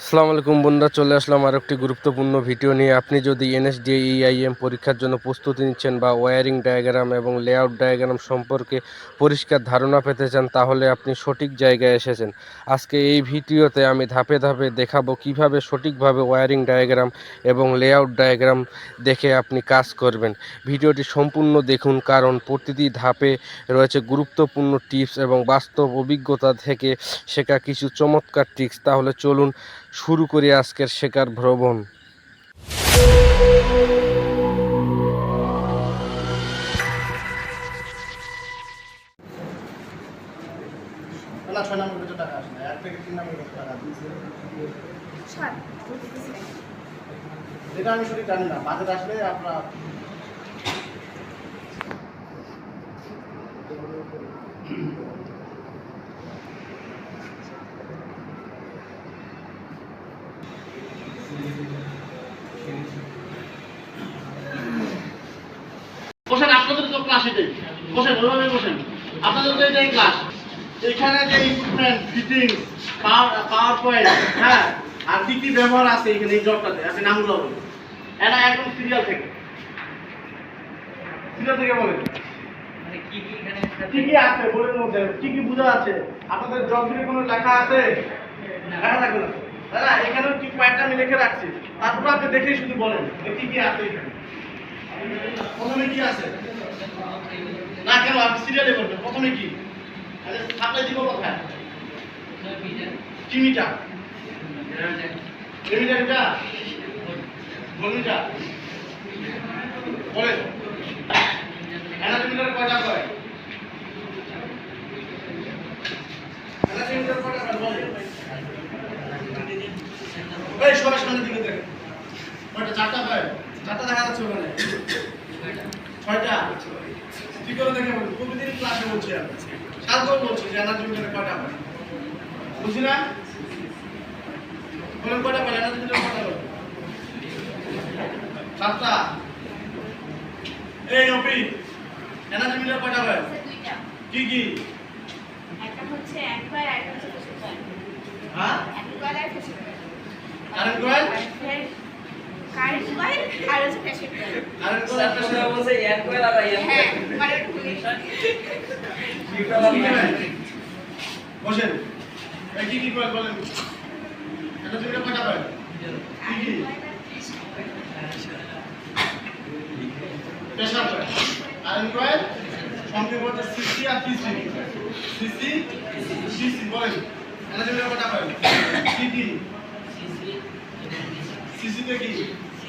আসসালামু আলাইকুম বন্ধুরা, চলে আসলাম আর একটি গুরুত্বপূর্ণ ভিডিও নিয়ে। আপনি যদি এনএসডিএইআইএম পরীক্ষার জন্য প্রস্তুতি নিচ্ছেন বা ওয়ারিং ডায়াগ্রাম এবং লেআউট ডায়াগ্রাম সম্পর্কে পরিষ্কার ধারণা পেতে চান, তাহলে আপনি সঠিক জায়গায় এসেছেন। আজকে এই ভিডিওতে আমি ধাপে ধাপে দেখাবো কীভাবে সঠিকভাবে ওয়ারিং ডায়াগ্রাম এবং লেআউট ডায়াগ্রাম দেখে আপনি কাজ করবেন। ভিডিওটি সম্পূর্ণ দেখুন, কারণ প্রতিটি ধাপে রয়েছে গুরুত্বপূর্ণ টিপস এবং বাস্তব অভিজ্ঞতা থেকে শেখা কিছু চমৎকার টিপস। তাহলে চলুন শুরু করি আজকের শেখার ভ্রমণ। এটা আমি সঠিক জানি না বাজেট আসলে আপনার বসেন আপনাদের তো ক্লাস এটাই। বসেন ওইভাবে বসেন। আপনাদের তো এটাই ক্লাস এখানে যে ইকুইপমেন্ট ফিটিং পাওয়ার পয়েন্ট হ্যাঁ আর কি কি ব্যবহার আছে এখানে এই জবটাতে আপনি নামগুলো বলুন। এরা একদম সিরিয়াল থেকে। সিরিয়াল থেকে বলেন। কি কি আছে? বলেন মধ্যে। কি কি বোঝা আছে? আপনাদের জব কোনো লেখা আছে? লেখা থাকবে না। দাদা এখানেও কি কয়েকটা আমি লিখে রাখছি। তারপর আপনি দেখেই শুধু বলেন কি কি আছে এখানে। প্রথমে কি আছে? না কেন, আপনি সিরিয়ালে বলবেন, প্রথমে কি? সাপ্লাই দিব কোথায়? চিনিটা। রেমিটারটা বলুনটা বলেন অ্যানাটমিটার কয়টা কয় অ্যানাটমিটার কয়টা কয় বলেন এই সবাই সামনের দিকে দেখেন কয়টা চারটা কয় চারটা দেখা যাচ্ছে ওখানে ছয়টা কি করে দেখে বলুন প্রতিদিন ক্লাসে বলছি আমি। কালকেও বলছি যে অ্যানাটমিটার কয়টা কয় বুঝি না? বলেন কয়টা কয় অ্যানাটমিটার কয়টা কয় সাতটা? এই অপি এনার্জি মিটার কয়টা হয় কি কি? একটা হচ্ছে এক কয়েল, আরেকটা হচ্ছে ফেসের কয়েল। এক কয়েল আর ফেসের কয়েল। কারেন্ট কয়েল আর ফের কারেন্ট কয়েল আর হচ্ছে ফেসের কয়েল। কারেন্ট কয়েল একটা হ্যাঁ, মানে ভুলে বসেন। এই কি কি কয়েল বলেন। এনার্জি মিটার কয়টা কয়েল কি কি? প্রেসার কয়েল কারেন্ট কয়েল সংক্ষেপ হচ্ছে সিসি আর পিসি সিসি সিসি বলেন। এনার্জি মিটার কয়টা কয়েল কি সিসিতে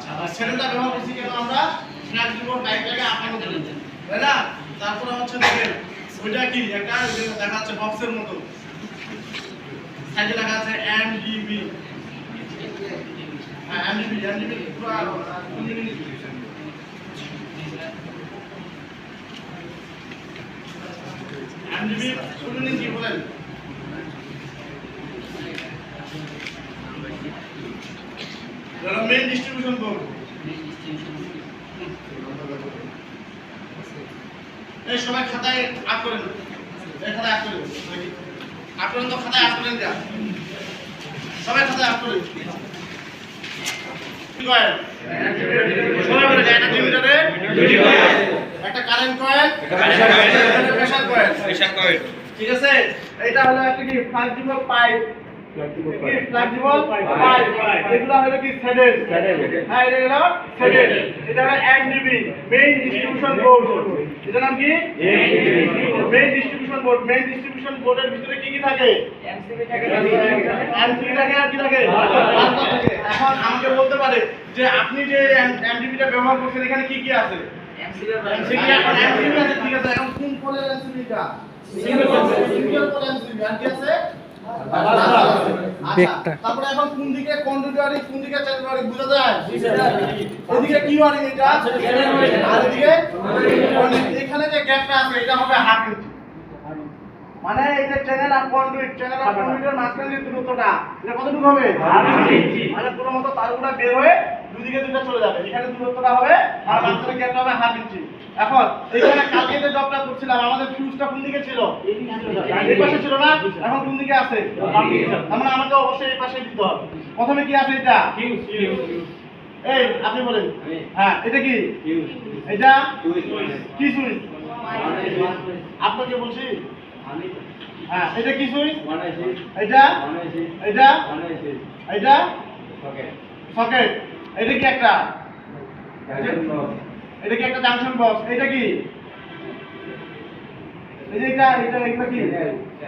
আচ্ছা আর ব্যবহার করছি কেন আমরা? ফ্লাক্সিবল পাইপটাকে আপানো করি তাই না? তারপরে হচ্ছে দেখেন, ওইটা কি? একটা দেখা যাচ্ছে বক্সের মতো। সাইডে লেখা আছে এমডিবি হ্যাঁ এমডিবি এমডিবি পুরো এমডিবি শুনুন কি বলেন? যারা মেইন ডিস্ট্রিবিউশন বোর্ড এই সবাই খাতায় আপ করেন এই খাতায় আপ করেন করেন তো খাতায় আপ করেন যা সবাই খাতায় আপ করেন একটা কারেন্ট কয়েল প্রেসার কয়েল। ঠিক আছে? এটা হলো একটা কি ফ্লাক্সিবল পাইপ হ্যাঁ এখন আমাকে বলতে পারে যে আপনি যে ব্যবহার করছেন এখানে কি কি আছে ঠিক আছে এখন কোন আর কি আছে আচ্ছা, বেগটা। তারপরে এখন কোন দিকে ওয়ারিং কোন দিকে চ্যানেল বুঝা যায়? এদিকে কি ওয়ারিং এটা আর এদিকে? এখানে যে গ্যাপটা আছে এটা হবে হাফ ইঞ্চি মানে এটা চ্যানেল আর কন্ডুইট চ্যানেল আর কন্ডুইটের মাঝখানে যে দূরত্বটা এটা কতটুকু হবে? মানে পুরো মতো তারগুলা বের হয়ে দুদিকে দুটো চলে যাবে। এখানে দূরত্বটা হবে আর মাঝখানে গ্যাপটা হবে হাফ ইঞ্চি এখন এখানে কালকে যে জবটা করছিলাম আমাদের ফিউজটা কোন দিকে ছিল? এই পাশে ছিল না? এখন কোন দিকে আছে? তার মানে আমাকে অবশ্যই এই পাশে দিতে হবে। প্রথমে কি আছে এটা? এই আপনি বলেন। হ্যাঁ এটা কি? এটা? কি সুইচ আপনাকে বলছি। হ্যাঁ এটা কি সুইচ এটা? এটা? এটা? সকেট এটা কি একটা? এটা কি একটা জাংশন বক্স এটা কি? এই যে এটা এটা এগুলো কি?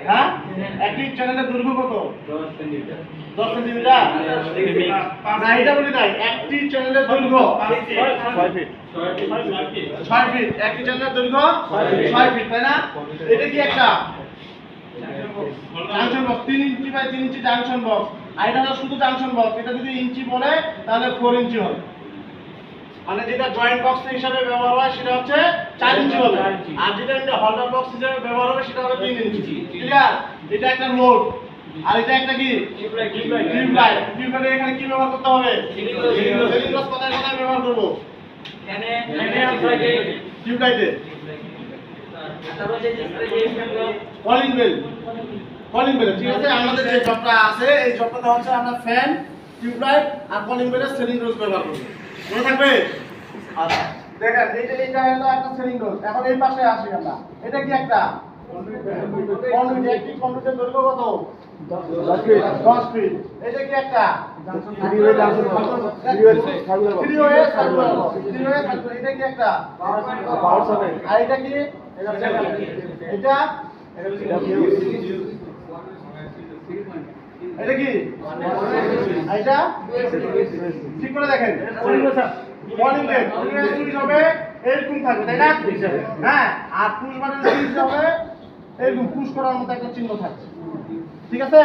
হ্যাঁ একটি চ্যানেলের দৈর্ঘ্য কত? দশ সেন্টিমিটার না এটা বলি নাই একটি চ্যানেলের দৈর্ঘ্য। ছয় ফিট একটি চ্যানেলের দৈর্ঘ্য? ছয় ফিট তাই না? এটা কি একটা? জাংশন বক্স তিন ইঞ্চি বাই তিন ইঞ্চি জাংশন বক্স আর এটা শুধু জাংশন বক্স এটা যদি ইঞ্চি বলে তাহলে ফোর ইঞ্চি হবে। মানে যেটা জয়েন্ট বক্স হিসাবে ব্যবহার হয় সেটা হচ্ছে চার ইঞ্চি হবে। আর যেটা এমনি হোল্ডার বক্স হিসাবে ব্যবহার হবে সেটা হবে তিন ইঞ্চি ক্লিয়ার এটা একটা লোড আর এটা একটা কি? টিউবলাইট টিউবলাইট এখানে কি ব্যবহার করতে হবে? কোথায় কোথায় ব্যবহার করব? টিউবলাইটে কলিং বেল কলিং বেল ঠিক আছে আমাদের যে জবটা আছে এই জবটা হচ্ছে আমরা ফ্যান টিউবলাইট আর কলিং বেলের সেলিং রোজ ব্যবহার করব। মনে থাকবে? আচ্ছা দেখেন এইটা এইটা হলো একটা সেলিং রোজ এখন এই পাশে আসি আমরা। এটা কি একটা? কন্ডুইট একটি কন্ডুইটের দৈর্ঘ্য কত? 10 ফিট এটা কি একটা? কি আর এটা কি? এটা এটা কি? এটা ঠিক করে দেখেন। মর্নিং ডে সুইচ হবে এরকম থাকবে তাই না? হ্যাঁ আর পুশ বাটন সুইচ হবে এরকম পুশ করার মতো একটা চিহ্ন থাকবে ঠিক আছে?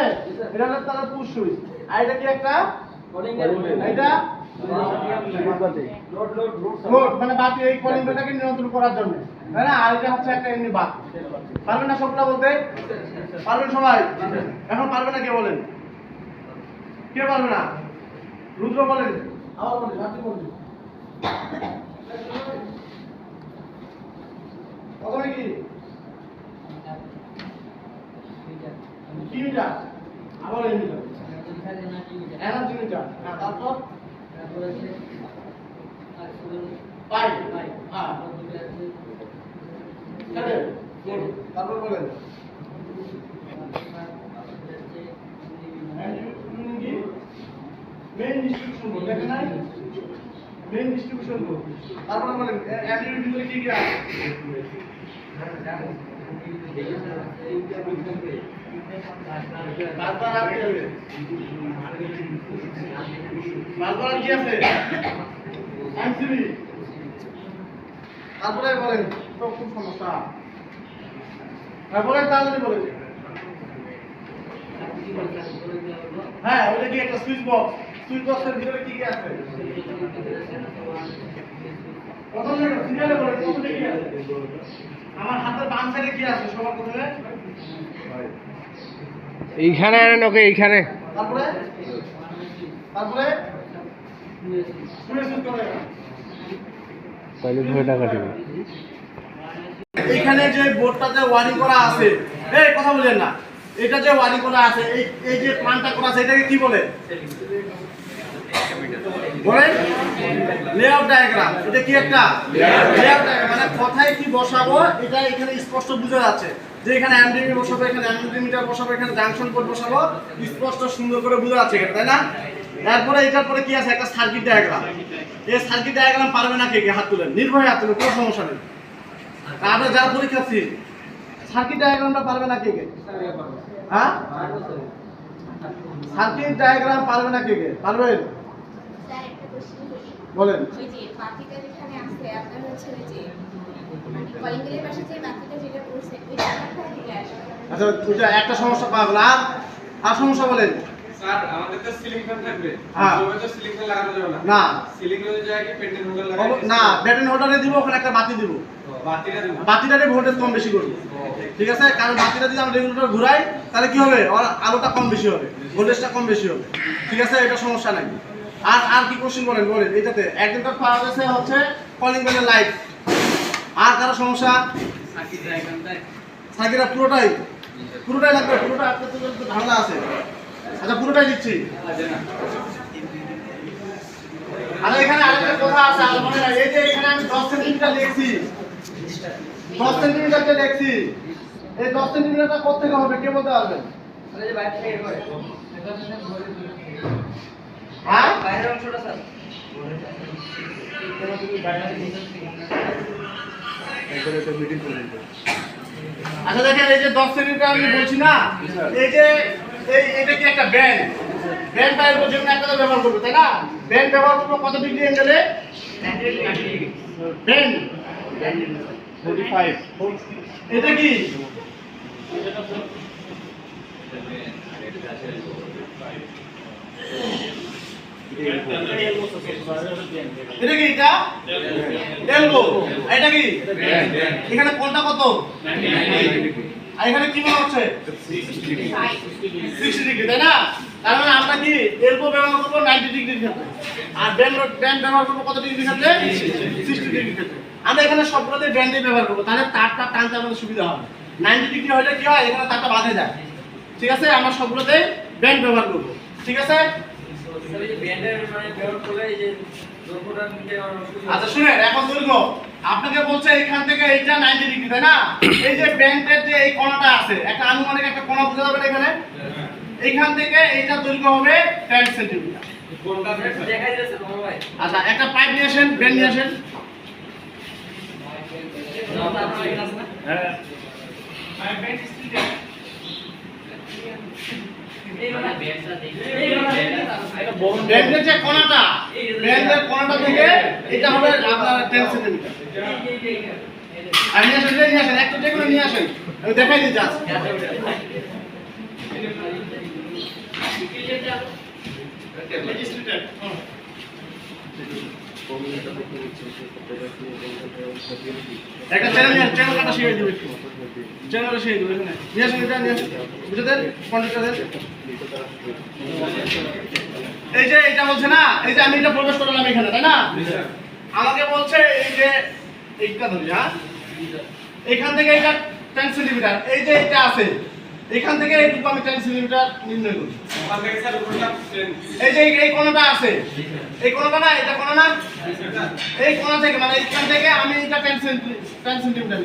এটা হলো তাহলে পুশ সুইচ আর এটা কি একটা? এটা? মানে বাতি এই কলিং বেলটাকে নিয়ন্ত্রণ করার জন্য। তাই না? আর এটা হচ্ছে একটা এমনি বাতি। পারবেন না সবটা বলতে? পারবেন সবাই? এখন পারবে না কে বলেন? কে পারবে না? রুদ্র বলেন। আবার বলেন আপনি বলেন প্রথমে কি কি মিটার আবার এই মিটার। এনার্জি মিটার হ্যাঁ তারপর? পাই। হ্যাঁ তারপর বলেন। মেইন ডিস্ট্রিবিউশন বোর্ড দেখেন নাই? মেইন ডিস্ট্রিবিউশন বোর্ড তারপরে বলেন অ্যান্ড্রয়েড ভিতরে কি কি আছে? তারপর বলেন, তো খুব সমস্যা। তারপরে তাড়াতাড়ি বলেন। হ্যাঁ ওইটা কি একটা সুইচ বক্স? সুইচ বক্সের ভিতরে কি কি আছে। প্রথমে সিরিয়ালে বলেন প্রথমে কি আছে। আমার হাতের বাম সাইডে কি আছে সবার প্রথমে এইখানে আনেন ওকে এইখানে। তারপরে? তারপরে? তাহলে ধরে টাকা দিবে। এইখানে যে বোর্ডটাতে ওয়ারিং করা আছে। এই কথা বলেন না। এটা যে ওয়ারিং করা আছে, এই এই যে প্ল্যানটা করা আছে, এটাকে কি বলে? বলেন লেআউট ডায়াগ্রাম এটা কি একটা? লেআউট ডায়াগ্রাম মানে কোথায় কি বসাবো, এটা এখানে স্পষ্ট বোঝা যাচ্ছে। যে এখানে এমডিবি বসাবো, এখানে এমডিবি মিটার বসাবো, এখানে জাংশন বোর্ড বসাবো, স্পষ্ট সুন্দর করে বোঝা যাচ্ছে এখানে, তাই না? এরপরে, এটার পরে কি আছে? একটা সার্কিট ডায়াগ্রাম এই সার্কিট ডায়াগ্রাম পারবে না কে কে? হাত তুলেন। নির্ভয়ে হাত তুলেন, কোনো সমস্যা নেই। আমরা যারা পরীক্ষার্থী সার্কিট ডায়াগ্রামটা পারবে না কে কে? হ্যাঁ? সার্কিট ডায়াগ্রাম পারবে না কে কে? পারবেন? একটা বলেন। ওই যে বাতিটা যেখানে আছে আপনার হচ্ছে ওই যে মানে আচ্ছা ওইটা একটা সমস্যা গেল। আর আর সমস্যা বলেন। স্যার আমাদের তো সিলিং ফ্যান থাকবে। হ্যাঁ। তো সিলিং ফ্যান লাগানো যাবে না। না। সিলিং এর জায়গায় কি হোল্ডার না হোল্ডারে দিব ওখানে একটা বাতি দিব। বাতিটারে ভোল্টেজ কম বেশি করব। ঠিক আছে? কারণ বাতিটা যদি আমরা রেগুলেটর ঘুরাই, তাহলে কি হবে? ওর আলোটা কম বেশি হবে ভোল্টেজটা কম বেশি হবে। ঠিক আছে? এটা সমস্যা নাই। আর আর কি কোশ্চেন বলেন? বলেন, এটাতে। একদিনটা পাওয়া গেছে হচ্ছে কলিং বেলের লাইট আর কারও সমস্যা? সাকিরা, পুরোটাই? পুরোটাই লাগবে? পুরোটা আপনার তো ধারণা আছে। আচ্ছা পুরোটাই দিচ্ছি। আরে এখানে আরেকটা কথা আছে আর এই যে এখানে আমি 10 সেন্টিমিটার লিখছি। 10 সেন্টিমিটার যে লিখছি এই 10 সেন্টিমিটারটা কোথা থেকে হবে? কে বলতে পারবেন হ্যাঁ? আচ্ছা দেখেন, এই যে 10 সেন্টিমিটার আমি বলছি না, এই যে, এই, এটা কি একটা ব্যান্ড? ব্যান্ড পাইপের জন্য একটা ব্যবহার করব, তাই না? ব্যান্ড ব্যবহার করব কত ডিগ্রি অ্যাঙ্গেলে ব্যান্ড। 45 এটা কি? এটা কি এটা? এলবো এটা কি? এখানে কোনটা কত? আর এখানে কি মনে হচ্ছে? 60 ডিগ্রি তাই না? তার মানে আমরা কি এলবো ব্যবহার করব? 90 ডিগ্রির ক্ষেত্রে। আর ব্যান্ড ব্যান্ড ব্যবহার করব কত ডিগ্রির ক্ষেত্রে? 60 ডিগ্রির ক্ষেত্রে। আমরা এখানে সবগুলোতে ব্যান্ডই ব্যবহার করব তাহলে তারটা টানতে আমাদের সুবিধা হবে। 90 ডিগ্রি হলে কি হয়? এখানে তারটা বাঁধে যায়। ঠিক আছে? আমরা সবগুলোতে ব্যান্ড ব্যবহার করব। ঠিক আছে? আচ্ছা শুনেন এখন দৈর্ঘ্য আপনাকে বলছে এখান থেকে এইটা 90 ডিগ্রি তাই না? এই যে ব্যান্ডের যে এই কোণাটা আছে একটা আনুমানিক একটা কোণা এখানে? এইখান থেকে এইটা দৈর্ঘ্য হবে 10 সেন্টিমিটার আচ্ছা একটা পাইপ নিয়ে আসেন ব্যান্ড নিয়ে আসেন। ব্যান্ডের যে কোণাটা ব্যান্ডের কোণাটা থেকে এটা হবে আপনার 10 সেন্টিমিটার আর নিয়ে আসেন নিয়ে আসেন একটা কোনো নিয়ে আসেন আমি দেখাই দিই জাস্ট একটা চ্যানেল চ্যানেল কাটা শিখিয়ে দিবে একটু। চ্যানেলটা শিখিয়ে দিবে এই যে এটা বলছে না, এই যে আমি এটা প্রবেশ করলাম এখানে, তাই না? আমাকে বলছে এই যে এইটা ধরি হ্যাঁ? এখান থেকে এটা 10 সেন্টিমিটার এই যে এটা আছে এখান থেকে এইটুকু আমি 10 সেন্টিমিটার নির্ণয় করি এই যে এই- কোণাটা আছে। এই কোণাটা না এটা কোণা না? এই কোণা থেকে মানে এইখান থেকে আমি এটা 10 সেন্টি 10 সেন্টিমিটার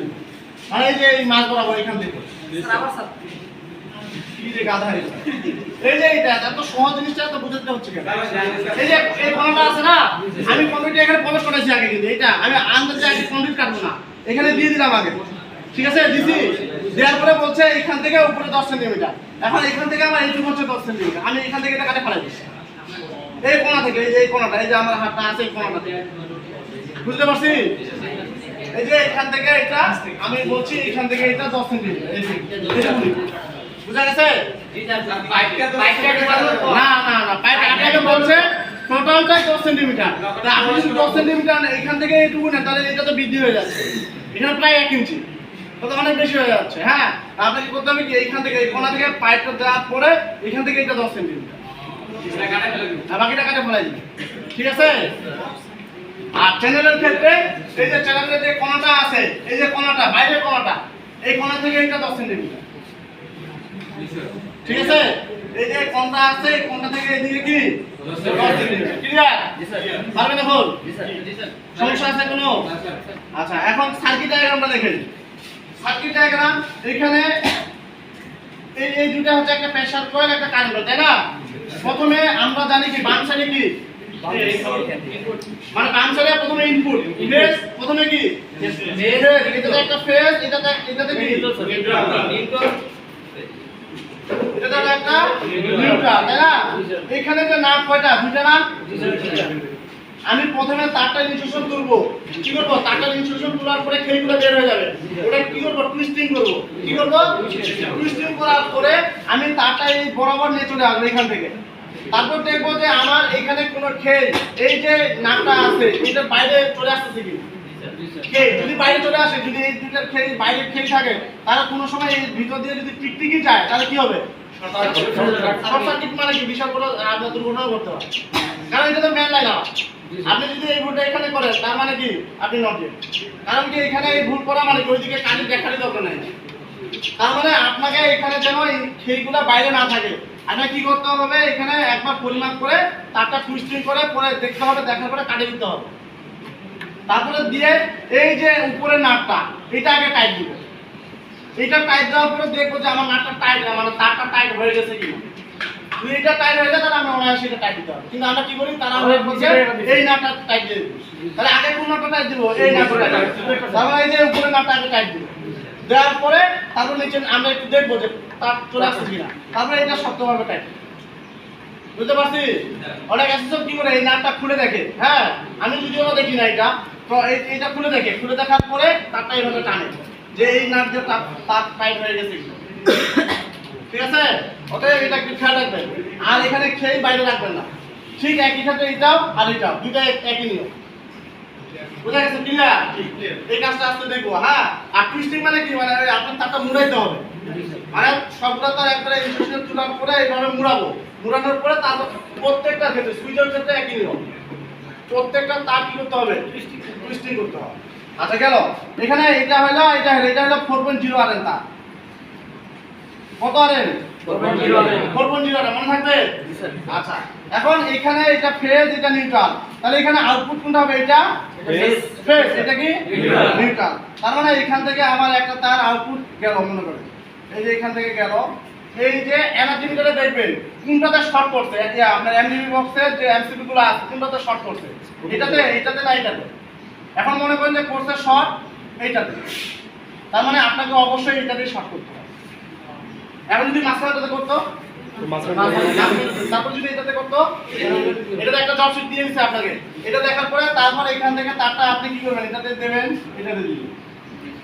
মানে এই যে এই মাছ বরাবর এখান থেকে। এই যে এটা এত সহজ জিনিসটা তো বুঝতে হচ্ছে কেন? এই যে এই কোণাটা আছে না আমি কম্পিউটার এখানে প্রবেশ করেছি আগে কিন্তু। এটা আমি আন্দাজে আগে কমপ্লিট কাটবো না। এখানে দিয়ে দিলাম আগে। ঠিক আছে দিছি? দেওয়ার পরে বলছে এখান থেকে উপরে 10 সেন্টিমিটার। এখন এখান থেকে আমার এইটুকু হচ্ছে 10 সেন্টিমিটার। আমি এখান থেকে এটা কাটে ফেলাই দিচ্ছি। এই কোণা থেকে, এই যে এই কোণাটা, এই যে আমার হাতটা আছে এই কোণাটা থেকে। বুঝতে পারছি? এই যে এখান থেকে এটা আমি বলছি এখান থেকে এটা 10 সেন্টিমিটার, এই যে বুঝা গেছে? না না না, পাইপ আপনাকে বলছে, টোটালটাই 10 সেন্টিমিটার। আপনি 10 সেন্টিমিটার এখান থেকে এইটুকু না তাহলে এটা তো বৃদ্ধি হয়ে যাচ্ছে। এখানে প্রায় 1 ইঞ্চি। অনেক বেশি হয়ে যাচ্ছে। হ্যাঁ আপনাকে করতে হবে কি? এইখান থেকে এই কোণা থেকে পাইপটা দেওয়ার পরে এখান থেকে এটা 10 সেন্টিমিটার। আর বাকিটা কাটে ফেলাই দিবে। ঠিক আছে? আর চ্যানেলের ক্ষেত্রে এই যে চ্যানেলের যে কোণাটা আছে এই যে কোণাটা বাইরের কোণাটা এই কোণা থেকে এটা 10 সেন্টিমিটার। ঠিক আছে? এই যে কোণটা আছে কোণটা থেকে এদিকে কি? ক্লিয়ার পারবেন এখন? সমস্যা আছে কোনো? আচ্ছা এখন সার্কিট ডায়াগ্রামটা দেখেন সার্কিট ডায়াগ্রাম, এখানে এই এই দুটো হচ্ছে একটা প্রেসার কয়েল, একটা কারেন্ট তাই না? প্রথমে আমরা জানি কি, বাম সাইডে কি? মানে বাম প্রথমে ইনপুট ফেজ প্রথমে কি? এটাতে একটা ফেজ এটাতে এটাতে কি? এটাতে একটা নিউট্রাল তাই না? এখানে যে নাম কয়টা? দুইটা নাম আমি প্রথমে তারটা ইনসুলেশন তুলবো। কি করব? তারটা ইনসুলেশন তোলার পরে খেলগুলো বের হয়ে যাবে। ওটা কি করব? টুইস্টিং করব। কি করব? টুইস্টিং করার পরে আমি তারটা এই বরাবর নিয়ে চলে আসব এখান থেকে। তারপর দেখব যে আমার এখানে কোনো খেল এই যে নাকটা আছে এটা বাইরে চলে আসতেছে কি? যদি বাইরে চলে আসে যদি এই দুটো খেল বাইরে খেল থাকে তাহলে কোনো সময় এই ভিতর দিয়ে যদি টিকটিকি যায় তাহলে কি হবে? শর্ট সার্কিট মানে কি? বিশাল বড় দুর্ঘটনা করতে পারে কারণ এটা তো মেন লাইন আপনি যদি এই ভুলটা এখানে করেন, তার মানে কি? আপনি নট কারণ কি, এখানে এই ভুল করা মানে ওইদিকে কালি দেখারই দরকার নাই। তার মানে আপনাকে এখানে যেন এই খেলগুলো বাইরে না থাকে। আপনাকে কি করতে হবে? এখানে একবার পরিমাপ করে, তারটা টুইস্টিং করে, পরে দেখতে হবে, দেখার পরে কাটে দিতে হবে। তারপরে দিয়ে এই যে উপরের নাটটা, এটা আগে টাইট দিব এটা টাইট দেওয়ার পরে দেখব যে আমার নাটটা টাইট মানে তারটা টাইট হয়ে গেছে কিনা। যদি এটা টাইট হয়ে তাহলে আমরা অনায়াসে এটা টাইট দিতে হবে কিন্তু আমরা কি করি? তারা বলছে এই নাটটা টাইট দিয়ে দিবো। তাহলে আগে কোন নাটটা টাইট দিব? এই নাটটা টাইট তারপরে এই যে উপরের নাটটা আগে টাইট দিব। দেওয়ার পরে তারপর নিচে আমরা একটু দেখব যে তার চলে আসছে কিনা। তারপরে এটা শক্তভাবে টাইট বুঝতে পারছি? অনেক আছে সব কি করে এই নাটটা খুলে দেখে? হ্যাঁ আমি যদিও দেখি না এটা তো এইটা খুলে দেখে। খুলে দেখার পরে তারটা এইভাবে টানে যে এই নাট যে তার টাইট হয়ে গেছে। ঠিক আছে? অতএব এটা একটু খেয়াল রাখবেন। আর এখানে খেয়ে বাইরে রাখবেন না। ঠিক একই সাথে এটাও আর এটাও। দুইটা একই নিয়ম। বুঝা গেছে? ক্লিয়ার এই কাজটা আসতে দেখব হ্যাঁ? আর টুইস্টিং মানে কি? মানে আপনার তারটা মুড়াইতে হবে। মানে সবটা তো একবারে ইনস্ট্রাকশন তোলার এইভাবে মুড়াবো। মুড়ানোর পরে তারপর প্রত্যেকটা ক্ষেত্রে সুইচের ক্ষেত্রে একই নিয়ম। প্রত্যেকটা তার কি করতে হবে? টুইস্টিং করতে হবে। আচ্ছা গেল। এখানে এটা হলো এটা হলো এটা হলো ফোর পয়েন্ট জিরো আর তার কত আর এন ফোর পয়েন্ট জিরো আর মনে থাকবে? আচ্ছা এখন এখানে এটা ফেজ এটা নিউট্রাল তাহলে এখানে আউটপুট কোনটা হবে এটা? ফেজ এটা কি? নিউট্রাল তার মানে এখান থেকে আমার একটা তার আউটপুট গেল মনে করে এই যে এখান থেকে গেল। এই যে এনার্জি মিটারে দেখবেন কোনটাতে শর্ট করছে যে আপনার এমডিবি বক্সের যে এমসিবি গুলো আছে কোনটাতে শর্ট করছে এটাতে এটাতে না এটাতে। এখন মনে করেন যে করছে শর্ট এইটাতে। তার মানে আপনাকে অবশ্যই এটাতে শর্ট করতে হবে। এখন যদি মাঝখানেটাতে করতো? তারপর যদি এটাতে করতো? এটাতে একটা জব শিট দিয়ে দিচ্ছে আপনাকে। এটা দেখার পরে তারপর এখান থেকে তারটা আপনি কি করবেন? এটাতে দেবেন এটাতে দিবেন।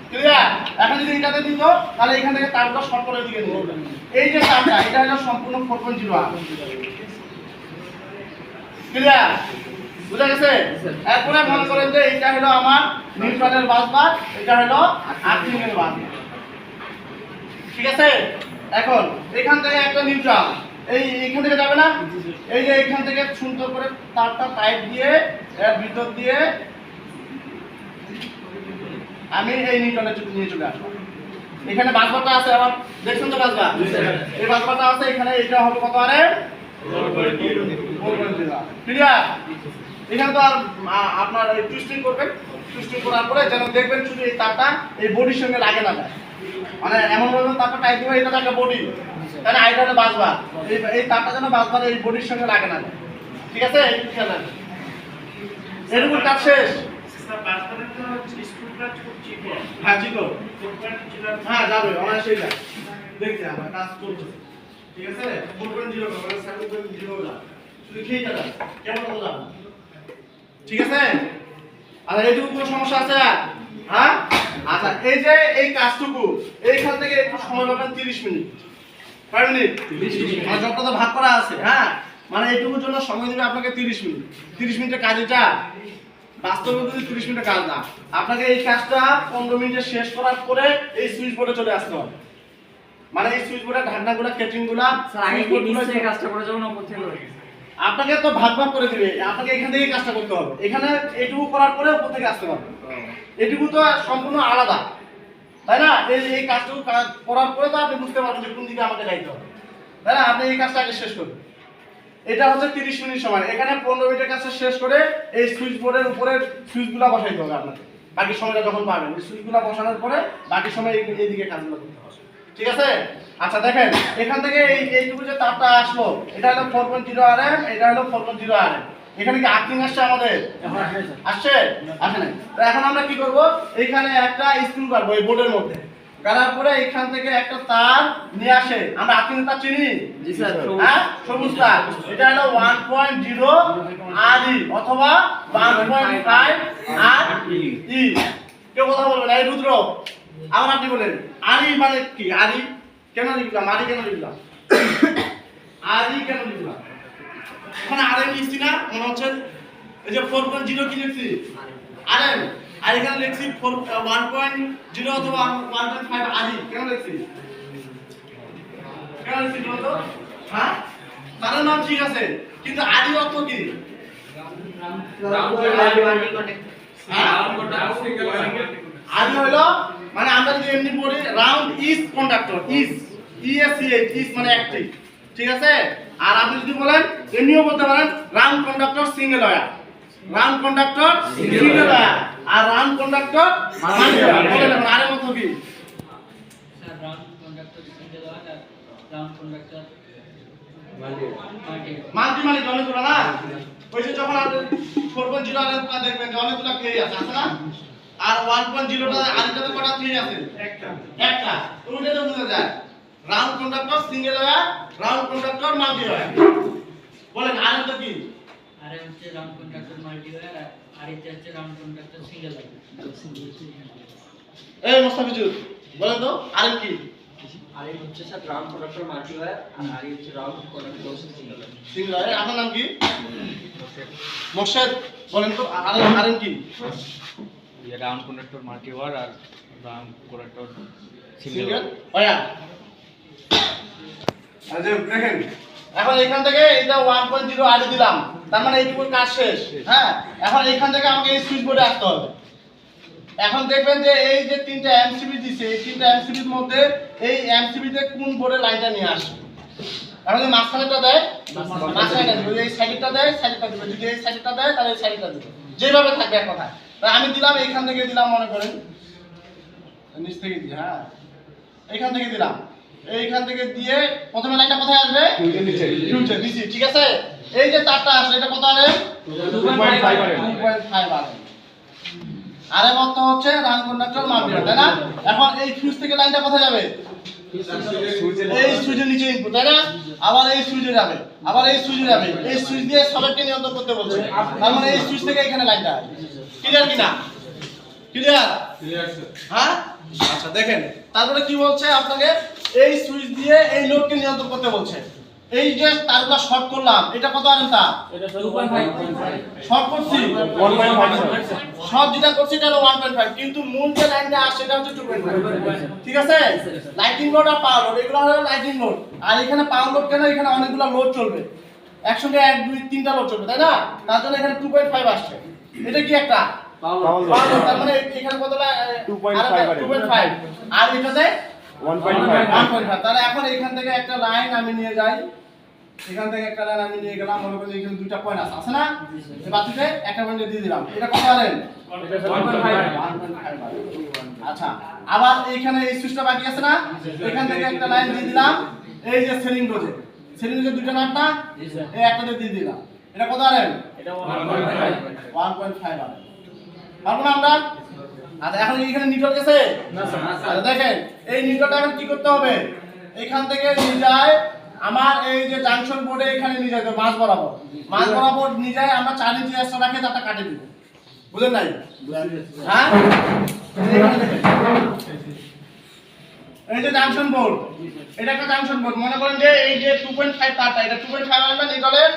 ক্লিয়ার এখন যদি এটাতে দিত তাহলে এখান থেকে তারটা শর্ট করে দিকে দিবেন এই যে তারটা এটা হলো সম্পূর্ণ ফোর পয়েন্ট জিরো ক্লিয়ার বুঝা গেছে? এরপরে মনে করেন যে এটা হলো আমার নিউট্রালের বাসবার এটা হলো আর্থিং এর ঠিক আছে? এখন এখান থেকে একটা নিউট্রাল। এই এখান থেকে যাবে না? এই যে এখান থেকে সুন্দর করে তারটা পাইপ দিয়ে এর ভিতর দিয়ে আমি এই নিউট্রালের চুক্তি নিয়ে চলে আসব। এখানে বাসবারটা আছে আবার? দেখছেন তো বাসবার এই বাসবারটা আছে এখানে এটা হবে কত আরে? ক্লিয়ার এখানে তো আর আপনার এই টুইস্টিং করবেন। টুইস্টিং করার পরে যেন দেখবেন শুধু এই তারটা এই বডির সঙ্গে লাগে না যায়। মানে এমন ভাবে তারটা টাইট দিবে এটা একটা বডি তাহলে আইটা হলো এই তারটা যেন বাসবার এই বডির সঙ্গে লাগে না। ঠিক আছে? এই এরকম কাজ শেষ। হ্যাঁ চিকো হ্যাঁ যাবে অনায়াসেই দেখছি আমরা কাজ চলছে। ঠিক আছে? Four point zero seven point zero শুধু যাবে কেমন ঠিক আছে? আর এইটুকু কোনো সমস্যা আছে? হ্যাঁ? আচ্ছা এই যে এই কাজটুকু এইখান থেকে একটু সময় পাবেন তিরিশ মিনিট। কয় মিনিট? মানে যতটা তো ভাগ করা আছে হ্যাঁ? মানে এইটুকুর জন্য সময় দেবে আপনাকে তিরিশ মিনিট। তিরিশ মিনিটের কাজ এটা? বাস্তবে যদি তিরিশ মিনিটের কাজ না। আপনাকে এই কাজটা পনেরো মিনিটে শেষ করার পরে এই সুইচ বোর্ডে চলে আসতে হবে। মানে এই সুইচ বোর্ডের ঢাকনাগুলো কেটিংগুলো কাজটা করে যাব না করে? আপনাকে তো ভাগ ভাগ করে দিবে। আপনাকে এখান থেকে কাজটা করতে হবে। এখানে এটুকু করার পরে ওপর থেকে আসতে পারবে এটুকু তো সম্পূর্ণ আলাদা। তাই না? এই এই কাজটুকু করার পরে তো আপনি বুঝতে পারবেন যে কোন দিকে আমাকে যাইতে হবে। তাই না? আপনি এই কাজটা আগে শেষ করবেন এটা হচ্ছে তিরিশ মিনিট সময়। এখানে পনেরো মিনিটের কাজটা শেষ করে এই সুইচ বোর্ডের উপরে সুইচগুলো বসাইতে হবে আপনাকে। বাকি সময়টা যখন পাবেন। সুইচগুলো বসানোর পরে বাকি সময় এই- এইদিকে কাজগুলো করতে হবে। ঠিক আছে? আচ্ছা দেখেন, এখান থেকে এই, এইটুকু যে তারটা আসলো, এটা হলো four point zero R M এটা হলো four point zero R M এখানে কি আর্থিং আসছে আমাদের? আসছে? আসে নাই। তো এখন আমরা কি করব? এখানে একটা স্ক্রু কাটবো এই বোর্ডের মধ্যে। গাড়ার পরে এখান থেকে একটা তার নিয়ে আসে। আমরা আকিন তার চিনি? হ্যাঁ? সবুজ তার। এটা হলো one point zero R E অথবা one point five R E কেউ কথা বলবেন এই রুদ্র। আবার আপনি বলেন আরি মানে কি? আরি কেন লিখলাম? আরি কেন লিখলাম? আরি কেন লিখলাম? ওখানে আর এম লিখছি না, মনে হচ্ছে এই যে ফোর পয়েন্ট জিরো কি লিখছি? আর এম আর এখানে লিখছি ফোর ওয়ান পয়েন্ট জিরো অথবা ওয়ান পয়েন্ট ফাইভ আরি কেন লিখছি? কেন লিখছি বলতো? হ্যাঁ? তার নাম ঠিক আছে, কিন্তু আদি অর্থ কি? হ্যাঁ? আদি হলো মানে আমরা যদি এমনি পড়ি রাউন্ড ইজ কন্ডাক্টর ইজ ইএসিএইচ ইজ মানে অ্যাক্টিভ ঠিক আছে? আর আপনি যদি বলেন এমনিও বলতে পারেন round conductor single wire round conductor single wire আর রাউন্ড কন্ডাক্টর আরের মতো কি? আর মাল্টি মানে অনেকগুলো না? ওই যে যখন ফোর পয়েন্ট জিরো আর দেখবেন যে অনেকগুলো থ্রি আছে আছে না? আর ওয়ান পয়েন্ট জিরোটা আরেকটাতে কটা থ্রি আছে? একটা। একটা। তো ওইটা তো বোঝা যায়। Round conductor single wire round conductor multi wire বলেন আরেকটা কি? আর হচ্ছে রাউন্ড কন্ডাক্টর মাল্টি ওয়্যার আর এটা হচ্ছে রাউন্ড কন্ডাক্টর সিঙ্গেল ওয়্যার এই মোস্তাফিজুর বলেন তো আরেক কি? আর এই হচ্ছে sir round conductor multi wire আর এই হচ্ছে round conductor single wire single wire আপনার নাম কি? মোর্শেদ। বলেন তো আরেক আরেক কি? রাউন্ড কন্ডাক্টর মাল্টি ওয়ার আর রাউন্ড কন্ডাক্টর সিঙ্গেল ওয়্যার আচ্ছা দেখেন। এখন এখান থেকে এটা 1.0 আগে দিলাম তার মানে এইটুকুর কাজ শেষ। হ্যাঁ এখন এখান থেকে আমাকে এই সুইচ বোর্ডে আসতে হবে। এখন দেখবেন যে এই যে তিনটা এমসিবি দিছে এই তিনটা এমসিবির মধ্যে এই এমসিবি কোন বোর্ডে লাইনটা নিয়ে আসে এখন যদি মাঝখানেটা দেয় মাঝখানেটা দিবে। এই সাইডটা দেয় সাইডটা দিবে। যদি এই সাইডটা দেয় তাহলে এই সাইডটা দিবে। যেভাবে থাকবে এক কথায়। তা আমি দিলাম এইখান থেকে দিলাম মনে করেন। নিচ থেকে দিই হ্যাঁ এইখান থেকে দিলাম। এইখান থেকে দিয়ে প্রথমে লাইনটা কোথায় আসবে? ফিউচার দিছি ঠিক আছে? এই যে তারটা আসলে এটা কত আরে 2.5 আরে আরে মত হচ্ছে রান কন্ডাক্টর মারবে তাই না? এখন এই ফিউজ থেকে লাইনটা কোথায় যাবে? এই সুইচের নিচে ইনপুট তাই না? আবার এই সুইচে যাবে আবার এই সুইচে যাবে। এই সুইচ দিয়ে সবাইকে নিয়ন্ত্রণ করতে বলছে। তার মানে এই সুইচ থেকে এখানে লাইনটা ক্লিয়ার কিনা? ক্লিয়ার হ্যাঁ? আচ্ছা দেখেন। তারপরে কি বলছে আপনাকে? এই সুইচ দিয়ে এই লোডকে নিয়ন্ত্রণ করতে বলছে। এই যে তারগুলো শর্ট করলাম এটা কত আরেন তা? শর্ট করছি। শর্ট যেটা করছি এটা হলো 1.5 কিন্তু মূল যে লাইনটা আসে সেটা হচ্ছে 2.5 ঠিক আছে? লাইটিং লোড আর পাওয়ার লোড এগুলো হলো লাইটিং লোড আর এখানে পাওয়ার লোড কেন? এখানে অনেকগুলো লোড চলবে। একসঙ্গে এক দুই তিনটা লোড চলবে তাই না? তার জন্য এখানে 2.5 আসছে। এটা কি একটা? পাওয়ার লোড তার মানে এখানে কত 2.5 2.5 আর এটাতে 1.5 তাহলে এখন এখান থেকে একটা লাইন আমি নিয়ে যাই। এখান থেকে একটা লাইন আমি নিয়ে গেলাম মনে করি এখানে দুইটা পয়েন্ট আছে আছে না? বাতিতে একটা পয়েন্ট দিয়ে দিলাম। এটা কত আলেন 1.5 আচ্ছা আবার এইখানে এই সুইচটা বাকি আছে না? এখান থেকে একটা লাইন দিয়ে দিলাম। এই যে সেলিং রোজে সেলিং রোজে দুইটা নাটটা এই একটাতে দিয়ে দিলাম। এটা কত আলেন এটা 1.5 আলেন পারব না আমরা? আচ্ছা এখন এইখানে নিউট্রাল গেছে আচ্ছা দেখেন এই নিউট্রালটা এখন কি করতে হবে? এখান থেকে নিয়ে যায় আমার এই যে জাংশন বোর্ডে এখানে নিয়ে যাবে মাছ বরাবর। মাছ বরাবর নিয়ে যায় আমরা চার ইঞ্চি এক্সট্রা রাখে তারটা কাটে দিব। বুঝলেন নাই? হ্যাঁ? এই যে জাংশন বোর্ড এটা একটা জাংশন বোর্ড মনে করেন যে এই যে 2.5 তারটা এটা 2.5 আনবেন নিউট্রালের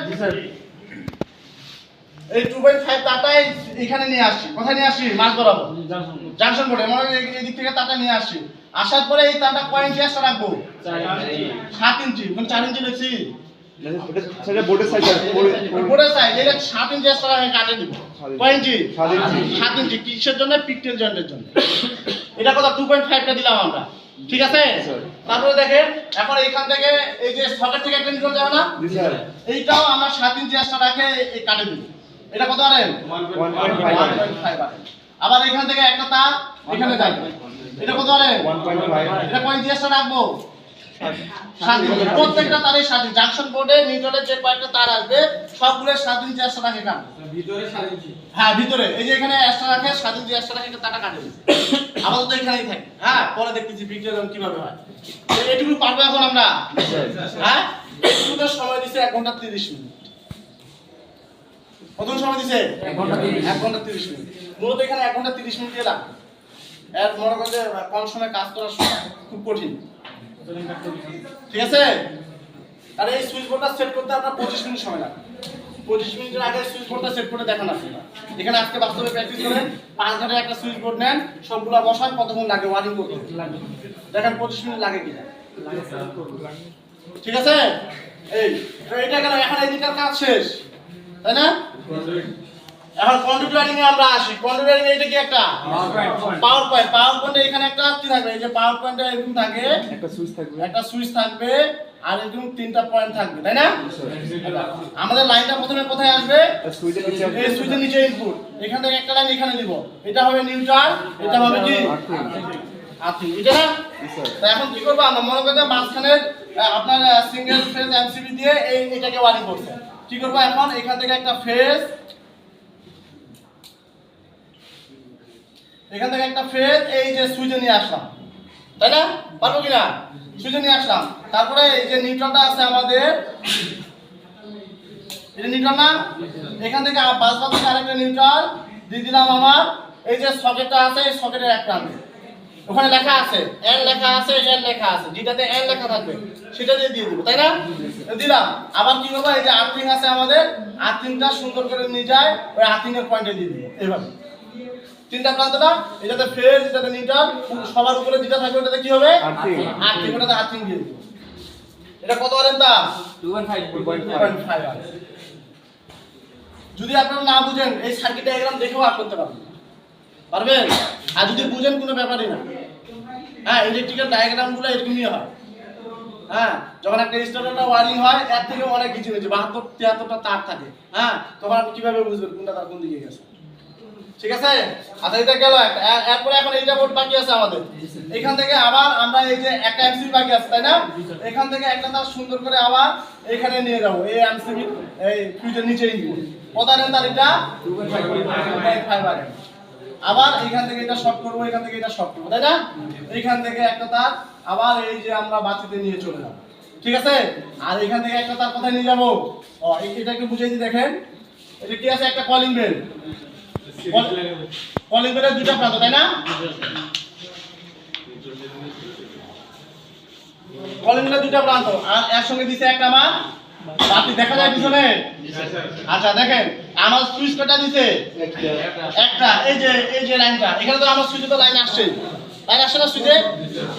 এই 2.5 তারটাই এখানে নিয়ে আসছি। কোথায় নিয়ে আসছি? মাছ বরাবর জাংশন বোর্ডে। মনে হয় এই দিক থেকে তারটা নিয়ে আসছি। আসার পরে এই তারটা কয় ইঞ্চি রাখব? সাত ইঞ্চি। কোন চার ইঞ্চি লিখছি? বোর্ডের সাইজ এটা সাত ইঞ্চি এক্সট্রা আমি কাটে দিব। কয় ইঞ্চি। সাত ইঞ্চি। কিসের জন্য? পিকটেল জয়েন্টের জন্য। এটা কত টু পয়েন্ট ফাইভটা দিলাম আমরা। ঠিক আছে? তারপরে দেখেন এখন এইখান থেকে এই যে সকেট থেকে একটা নিকল যাবে না? এইটাও আমরা সাত ইঞ্চি এক্সট্রা রাখে এই কাটে দিব। এটা কত আরেন 1.5 আবার এখান থেকে একটা তার এখানে যাবে এটা কত আরেন এটা কয় ইঞ্চি রাখব? প্রত্যেকটা তারের সাথে জাংশন বোর্ডে নিউট্রালের যে কয়েকটা তার আসবে সব সবগুলো সাত ইঞ্চি একশো টাকা কাট ভিতরে ইঞ্চি হ্যাঁ ভিতরে। এই যে এখানে একশো রাখে সাত ইঞ্চি টাকা তাটা কাটে। আপাতত এখানেই থাকে। হ্যাঁ পরে দেখতেছি বিক্রিয়া কীভাবে হয়। এটুকু পারব এখন আমরা? হ্যাঁ? এটুকু সময় দিছে এক ঘণ্টা তিরিশ মিনিট। কতক্ষণ সময় দিছে? এক ঘণ্টা তিরিশ মিনিট। মূলত এখানে এক ঘণ্টা তিরিশ মিনিট লাগবে এর মনে করেন যে কম সময় কাজ করা খুব কঠিন। ঠিক আছে? আর এই সুইচ বোর্ডটা সেট করতে আপনার পঁচিশ মিনিট সময় লাগে পঁচিশ মিনিটের আগে সুইচ বোর্ডটা সেট করে দেখান আপনারা এখানে আজকে বাস্তবে প্র্যাকটিস করেন পাঁচ ঘন্টায় একটা সুইচ বোর্ড নেন সবগুলো বসান কতক্ষণ লাগে ওয়ারিং করতে দেখেন পঁচিশ মিনিট লাগে কিনা। ঠিক আছে? এই এটা কেন এখন এদিকের কাজ শেষ। তাই না? এখন কন্ট্রোল ওয়ারিং এ আমরা আসি। কন্ট্রোল ওয়ারিং এটা কি একটা? পাওয়ার পয়েন্ট পাওয়ার পয়েন্টে এখানে একটা কি থাকবে? এই যে পাওয়ার পয়েন্টে এরকম থাকে। একটা সুইচ থাকবে। একটা সুইচ থাকবে আর এরকম তিনটা পয়েন্ট থাকবে তাই না? আমাদের লাইনটা প্রথমে কোথায় আসবে? এই সুইচের নিচে ইনপুট এখান থেকে একটা লাইন এখানে দিব। এটা হবে নিউট্রাল এটা হবে কি? আর্থিং এটা না? তা এখন কি করব আমরা? মনে করি মাঝখানের আপনার সিঙ্গেল ফেজ এমসিবি দিয়ে এই এটাকে ওয়ারিং করছে। কি করব এখন? এখান থেকে একটা ফেজ। এখান থেকে একটা ফেজ, এই যে সুইচে নিয়ে আসলাম। তাই না? পারব কিনা? সুইচে নিয়ে আসলাম। তারপরে এই যে নিউট্রালটা আছে আমাদের এটা নিউট্রাল না? এখান থেকে বাস বাস আরেকটা নিউট্রাল দিয়ে দিলাম আমার, এই যে সকেটটা আছে, এই সকেটের এক প্রান্তে ওখানে লেখা আছে এন লেখা আছে এন লেখা আছে যেটাতে এন লেখা থাকবে। সেটা দিয়ে দিয়ে দিব তাই না? দিলাম। আবার কি করব এই যে আর্থিং আছে আমাদের আর্থিংটা সুন্দর করে নিয়ে যায় ওই আর্থিং এর পয়েন্টে দিয়ে দিব এইভাবে। তিনটা প্রান্ত না এটাতে ফেজ এটাতে নিউট্রাল সবার উপরে যেটা থাকবে ওটাতে কি হবে? আর্থিং ওটাতে আর্থিং দিয়ে দিব। এটা কত আরেন তা? যদি আপনারা না বুঝেন এই সার্কিট ডায়াগ্রাম দেখেও আপ করতে পারবেন। পারবেন আর যদি বুঝেন কোনো ব্যাপারই না হ্যাঁ ইলেকট্রিক্যাল ডায়াগ্রামগুলো এরকমই হয় হ্যাঁ যখন একটা ইনস্টলেটর ওয়ারিং হয় এর থেকে অনেক কিছু হয়েছে বাহাত্তর তিয়াত্তরটা তার থাকে হ্যাঁ তখন আপনি কীভাবে বুঝবেন কোনটা তার কোন দিকে গেছে ঠিক আছে আচ্ছা এটা গেল এরপরে এখন এইটা বোর্ড বাকি আছে আমাদের এখান থেকে আবার আমরা এই যে একটা এমসিবি বাকি আছে তাই না এখান থেকে একটা তার সুন্দর করে আবার এখানে নিয়ে যাব এই এমসিবি এই ফিউজের নিচেই আনেন তার এটা 2.5 আনেন। আবার এখান থেকে এটা শর্ট করব, এখান থেকে এটা শর্ট করব, তাই না? এইখান থেকে একটা তার, আবার এই যে আমরা বাতিতে নিয়ে চলে যাব। ঠিক আছে? আর এখান থেকে একটা তার কোথায় নিয়ে যাব? ও এটা একটু বুঝিয়ে দিই, দেখেন। এটা কি আছে? একটা কলিং বেল কলিং বেলের দুটা প্রান্ত, তাই না? কলিং বেলের দুটা প্রান্ত। আর এর সঙ্গে দিছে একটা আমার বাতি দেখা যায় পিছনে? আচ্ছা দেখেন, আমার সুইচ কটা দিছে? একটা। এই যে এই যে লাইনটা, এখানে তো আমার সুইচে তো লাইন আসছে। লাইন আসছে না সুইচে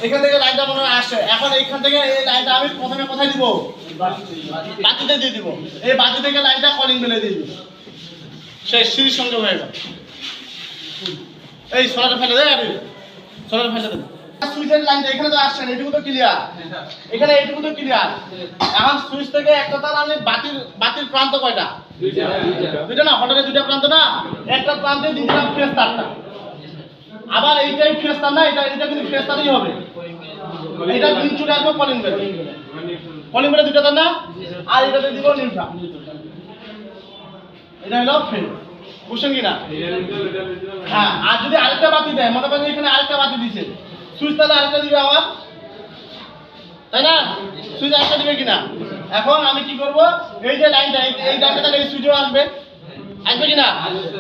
এখান থেকে লাইনটা মনে আসছে। এখন এইখান থেকে এই লাইনটা আমি প্রথমে কোথায় দিব? বাতিতে দিয়ে দিব। এই বাতি থেকে লাইনটা কলিং বেলে দিয়ে দিব। সেই সিঁড়ির সঙ্গে হয়ে গেল এই সোলারটা ফেলে দেয় আরে সোলারটা ফেলে দেয় সুইচের লাইনটা এখানে তো আসছে না, এটুকু তো ক্লিয়ার এখানে এইটুকু তো ক্লিয়ার এখন সুইচ থেকে একটা তার আমি বাতির বাতির প্রান্ত কয়টা? দুইটা না, হঠাৎ দুইটা প্রান্ত না? একটা প্রান্তে দিলাম ফ্রেশ তারটা আবার এইটাই ফ্রেশ তার না, এটা এটা কিন্তু ফ্রেশ তারই হবে। এটা কিন্তু চলে আসবে কলিং বেল কলিং বেলে দুইটা তার না? আর এটাতে দিব নিউট্রাল এটা হলো ফ্রেশ বুঝছেন কিনা হ্যাঁ আর যদি আরেকটা বাতি দেয়, মনে করেন এখানে আরেকটা বাতি দিছে। সুইচ তাহলে আরেকটা দিবে আমার। তাই না? সুইচ আরেকটা দিবে কিনা? এখন আমি কি করব? এই যে লাইনটা এই লাইনটা তাহলে এই সুইচও আসবে। আসবে কিনা?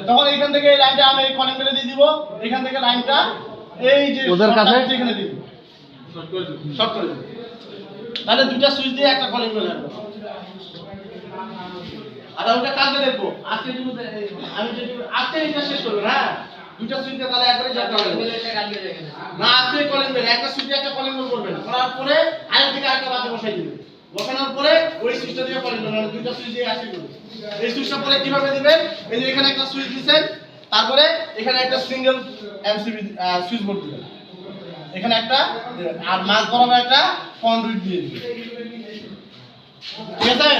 তখন এইখান থেকে এই লাইনটা আমি বেলে দিয়ে দিব। এখান থেকে লাইনটা এই যে ওদের কাছে? এখানে দিব। শর্ট করে দিব তাহলে দুটা সুইচ দিয়ে একটা কলিং বেল আসবে। আর ওটা কালকে দেখব। আজকে আমি যেটুকু আজকে এটা শেষ করব হ্যাঁ? দুটা সুইচে তাহলে একবারে জট হবে না। আজকে কলিং বেল একটা সুইচে একটা কলিং বেল করবেন করার পরে আরেক দিকে আরেকটা বাতি বসাই দিবে। বসানোর পরে ওই সুইচটা দিয়ে কলিং বেল মানে দুইটা সুইচ দিয়ে আসি করবে। এই সুইচটা পরে কীভাবে দিবেন? এই যে এখানে একটা সুইচ দিবেন তারপরে এখানে একটা সিঙ্গেল এমসিবি সুইচ বোর্ড দিবেন। এখানে একটা। আর মাঝ বরাবর একটা কন্ডুইট দিয়ে দিবেন। ঠিক আছে?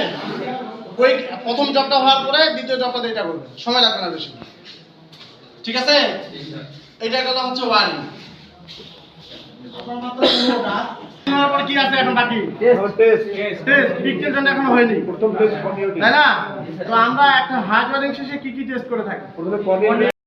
ওই প্রথম জবটা হওয়ার পরে দ্বিতীয় জবটা এটা করবেন। সময় লাগবে না বেশি। ঠিক আছে? এটা গেল হচ্ছে ওয়ান কি আছে এখন বাকি? টেস্ট টেস্ট পিকচার জন্য এখনও হয়নি। তাই না? তো আমরা একটা হার্ড ওয়ারিং শেষে কি কি টেস্ট করে থাকি?